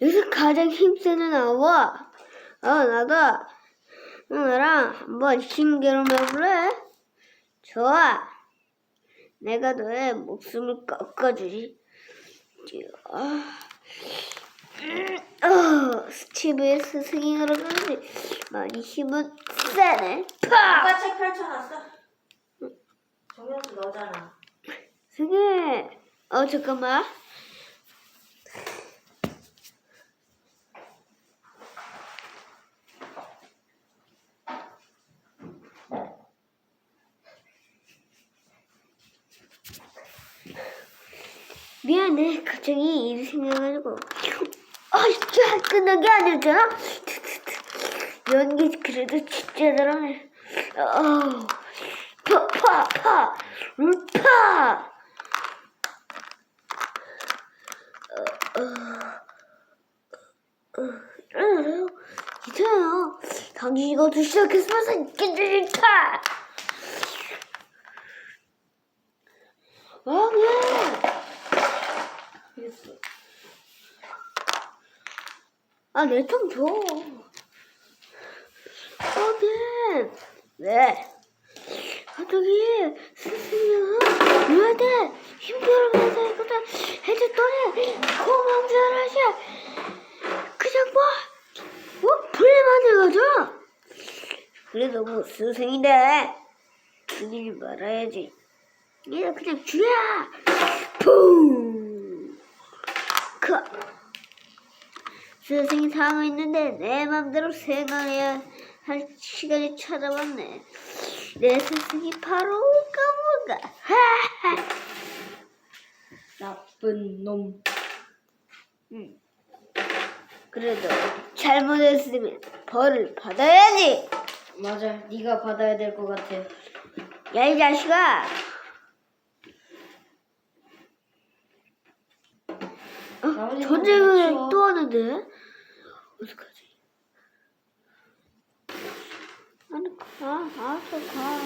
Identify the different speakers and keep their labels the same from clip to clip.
Speaker 1: 여기서 가장 힘쓰는 아와. 어, 나도 너랑 한번 신기로 해볼래? 좋아. 내가 너의 목숨을 꺾어주지. 아, 어, 스티브의 스승이라 그런지 많이 힘은 세네. 파!
Speaker 2: 아빠 책 펼쳐놨어. 정현수 너잖아.
Speaker 1: 승혜. 어, 잠깐만. 미안해. 갑자기 일이 생겨가지고. 아, 진짜 끝난 게 아니었잖아? 연기 그래도 진짜 잘하네. 어, 파, 파, 파, 파. 일어나세요. 괜찮아요. 당신이 거두 시작했으면서 괜찮다. 아, 왜?
Speaker 2: 됐어.
Speaker 1: 아, 내좀 줘. 아, 네. 왜? 갑자기 스승이가 너한테 힘들어면서 이거다 해줬더니 고망자라시 그냥 뭐, 뭐 불만을 가져. 그래도 뭐 스승인데 죽이지 말아야지. 얘 그냥 죽여. 붕. 그 스승이 상황 있는데 내 맘대로 생각해야 할 시간이 찾아왔네. 내 스승이 바로 까먹어.
Speaker 2: 나쁜 놈.
Speaker 1: 음. 그래도 잘못했으면 벌을 받아야지.
Speaker 2: 맞아. 네가 받아야 될 것 같아.
Speaker 1: 야 이 자식아. 어? 전쟁을. 또 하는데 어떡하지? 아니 가, 알았어 가.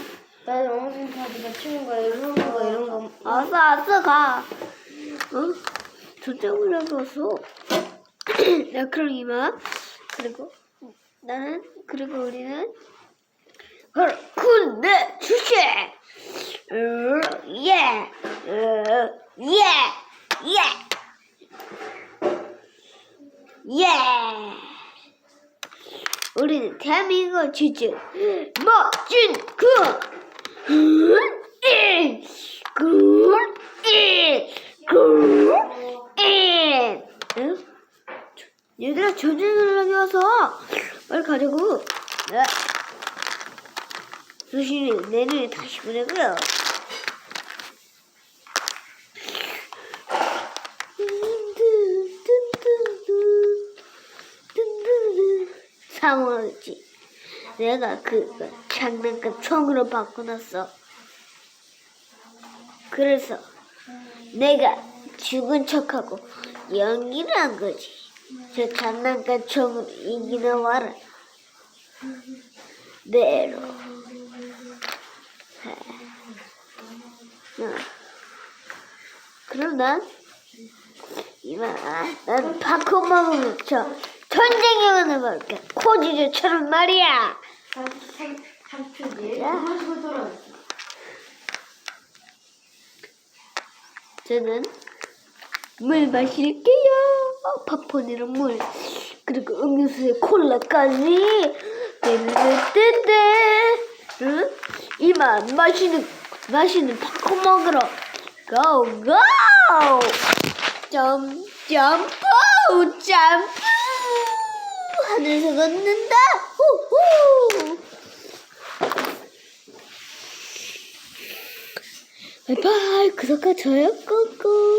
Speaker 2: 나 영진 카드가 치는 거야. 이런 거 이런 거.
Speaker 1: 알았어 알았어 가. 어? 전쟁을 해봤어. 나 그럼 이만 그리고 나는 그리고 우리는 헐, 군대 출신. 으, 예, 으, 예, 예. 예! 우리는 대한민국 지주 멋진 군! 인! 군! 인! 군! 인! 응? 얘들아 하기 와서 빨리 가자고 네. 조심히 내 눈에 다시 보내고요 사모지 내가 그 장난감 총으로 바꿔놨어. 그래서 내가 죽은 척하고 연기를 한 거지. 저 장난감 총으로 이기나 와라. 내로. 어. 그럼 난 이만 난 바코먹으면 저 전쟁에 해볼게 코지주처럼 말이야.
Speaker 2: 3초 뒤에
Speaker 1: 야.
Speaker 2: 그런 식으로 돌아.
Speaker 1: 저는 물 마실게요. 파폰이랑 물 그리고 음료수에 콜라까지 떼떼떼떼 응? 이만 마시는 마시는 파코 먹으러 고 고 점 점프 점프 하늘에서 걷는다. 후후. 바이바이. 구독과 좋아요 꾹꾹